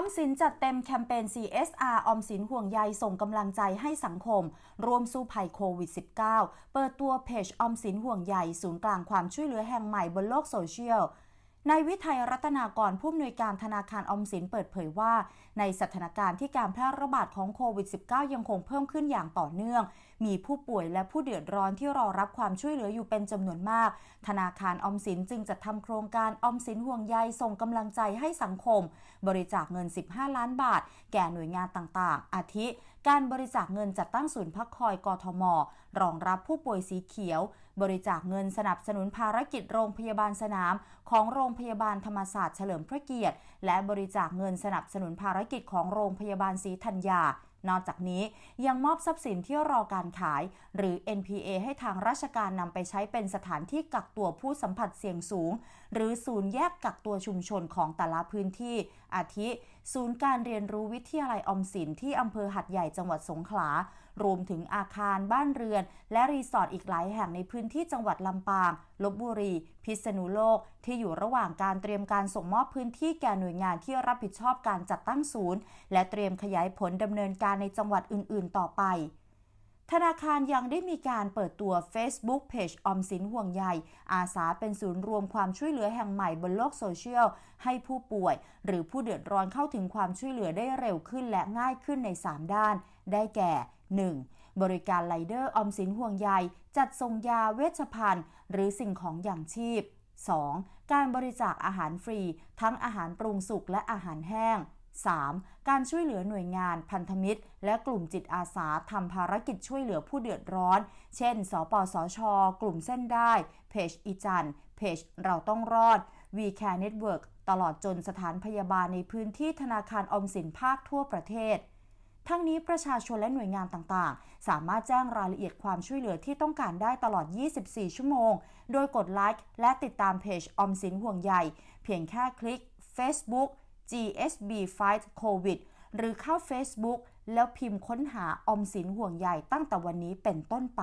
อมสินจัดเต็มแคมเปญ CSR ออมสินห่วงใยส่งกำลังใจให้สังคม ร่วมสู้ภัยโควิด -19 เปิดตัวเพจออมสินห่วงใยศูนย์กลางความช่วยเหลือแห่งใหม่บนโลกโซเชียล นายวิทัยรัตนากรผู้อำนวยการธนาคารอมสินเปิดเผยว่า ในสถานการณ์ที่การแพร่ระบาดของโควิด -19 ยังคงเพิ่มขึ้นอย่างต่อเนื่อง มีผู้ป่วยและผู้เดือดร้อนที่รอรับความช่วยเหลืออยู่เป็นจำนวนมาก ธนาคารอมสินจึงจัดทำโครงการออมสินห่วงใยส่งกำลังใจให้สังคม บริจาคเงิน 15 ล้านบาท แก่หน่วยงานต่างๆ อาทิ การบริจาคเงินจัดตั้งศูนย์พักคอยกทมรองรับผู้ป่วยสีเขียว บริจาคเงินสนับสนุนภารกิจโรงพยาบาลสนาม ของโรงพยาบาลธรรมศาสตร์เฉลิมพระเกียรติ และบริจาคเงินสนับสนุนภารกิจของโรงพยาบาลศรีธัญญา นอกจากนี้ยังมอบทรัพย์สินที่รอการขาย หรือ NPA ให้ทางราชการนำไปใช้เป็นสถานที่กักตัวผู้สัมผัสเสี่ยงสูง หรือศูนย์แยกกักตัวชุมชนของแต่ละพื้นที่ อาทิ ศูนย์การเรียนรู้วิทยาลัยอมสินที่อำเภอหัดใหญ่จังหวัดสงขลา รวมถึงอาคารบ้านเรือน และรีสอร์ทอีกหลายแห่งในพื้นที่จังหวัดลำปาง ลบบุรี พิษณุโลก ที่อยู่ระหว่างการเตรียมการส่งมอบพื้นที่แก่หน่วยงานที่รับผิดชอบการจัดตั้งศูนย์ และเตรียมขยายผลดำเนินการในจังหวัดอื่น ๆ ต่อไป ธนาคารยังได้มีการเปิดตัว Facebook Page อมสินห่วงใยอาสาเป็นศูนย์รวมความช่วยเหลือแห่งใหม่บนโลกโซเชียล ให้ผู้ป่วย หรือผู้เดือดร้อนเข้าถึงความช่วยเหลือได้เร็วขึ้นและง่ายขึ้นใน 3 ด้าน ได้แก่ 1. บริการไลเดอร์ออมสินห่วงใยจัดส่งยาเวชภัณฑ์ หรือสิ่งของอย่างชีพ 2. การบริจาคอาหารฟรี ทั้งอาหารปรุงสุกและอาหารแห้ง 3. การช่วยเหลือหน่วยงานพันธมิตร และกลุ่มจิตอาสาทำภารกิจช่วยเหลือผู้เดือดร้อน เช่น สปสช กลุ่มเส้นได้ เพจอีจัน เพจเราต้องรอด We Care Network ตลอดจนสถานพยาบาลในพื้นที่ธนาคารออมสินภาคทั่วประเทศ ทั้งนี้ประชาชนและหน่วยงานต่างๆ สามารถแจ้งรายละเอียดความช่วยเหลือที่ต้องการได้ตลอด 24 ชั่วโมง โดยกดไลค์และติดตามเพจออมสินห่วงใยเพียงแค่คลิก Facebook GSB Fight COVID หรือเข้า Facebook แล้วพิมพ์ค้นหาอมสินห่วงใหญ่ตั้งแต่วันนี้เป็นต้นไป